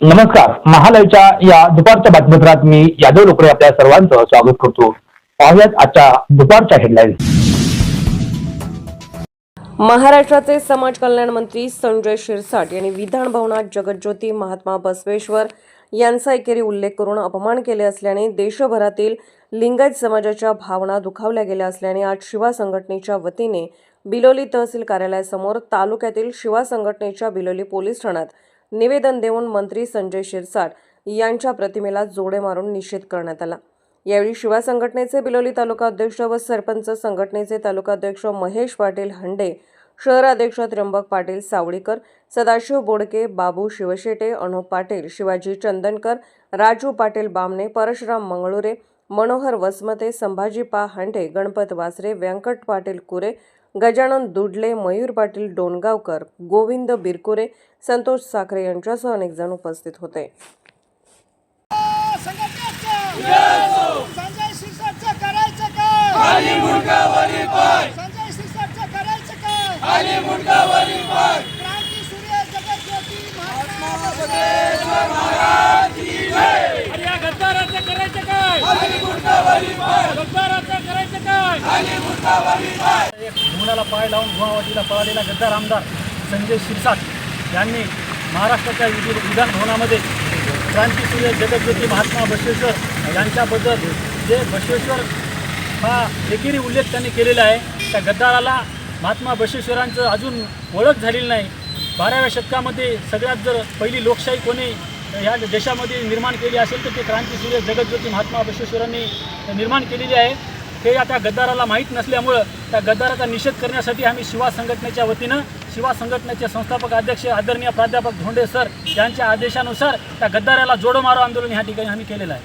नमस्कार. महालयच्या या दुपारच्या बातमीपत्रात मी यादव लोकरे आपल्या सर्वांचं स्वागत करतो. पाहुयात आजच्या दुपारच्या हेडलाईन्स महाराष्ट्राचे समाज कल्याण मंत्री संजय शिरसाट यांनी विधान भवनात जगज्योती महात्मा बसवेश्वर यांचा एकेरी उल्लेख करून अपमान केले असल्याने देशभरातील लिंगायत समाजाच्या भावना दुखावल्या गेल्या असल्याने आज शिवा संघटनेच्या वतीने बिलोली तहसील कार्यालयासमोर तालुक्यातील शिवा संघटनेच्या बिलोली पोलीस ठाण्यात निवेदन देऊन मंत्री संजय शिरसाट यांच्या प्रतिमेला जोडे मारून निषेध करण्यात आला. यावेळी शिवा संघटनेचे बिलोली तालुका अध्यक्ष व सरपंच संघटनेचे तालुकाध्यक्ष महेश पाटील हंडे शहराध्यक्ष त्र्यंबक पाटील सावळीकर सदाशिव बोडके बाबू शिवशेटे अनुप पाटील शिवाजी चंदनकर राजू पाटील बामणे परशुराम मंगळुरे मनोहर वसमते संभाजी पा हांडे गणपत वासरे व्यंकट पाटील कुरे गजानन दुडले मयूर पाटील डोणगावकर गोविंद बिरकुरे संतोष साखरे यांच्यासह अनेक जण उपस्थित होते संघटनेचं संजय शिरसाटचं करायचं खाली मुंडका वरी पाय. संजय शिरसाटचं करायचं काय? खाली मुंडका वरी पाय. क्रांती सूर्य जगज्योती महात्मा बसवेश्वर महाराज की जय. अरे या गद्दाराचं करायचं काय? गद्दाराचं करायचं काय? एक मुलाला पाय लावून गुवाहाटीला पळालेला गद्दार आमदार संजय शिरसाट यांनी महाराष्ट्राच्या विधी विधान भवनामध्ये क्रांतीसूर्य जगज्योती महात्मा बसवेश्वर यांच्याबद्दल जे बसवेश्वर हा एकेरी उल्लेख त्यांनी केलेला आहे. त्या गद्दाराला महात्मा बसवेश्वरांचं अजून ओळख झालेली नाही. बाराव्या शतकामध्ये सगळ्यात जर पहिली लोकशाही कोणी ह्या देशामध्ये निर्माण केली असेल तर ते क्रांतीसूर्य जगज्योती महात्मा बसवेश्वरांनी निर्माण केलेली आहे. हे आता गद्दाराला माहीत नसल्यामुळं त्या गद्दाराचा निषेध करण्यासाठी आम्ही शिवा संघटनेच्या वतीनं शिवा संघटनेचे संस्थापक अध्यक्ष आदरणीय प्राध्यापक धोंडे सर यांच्या आदेशानुसार त्या गद्दाराला जोडो मारो आंदोलन ह्या ठिकाणी आम्ही केलेलं आहे.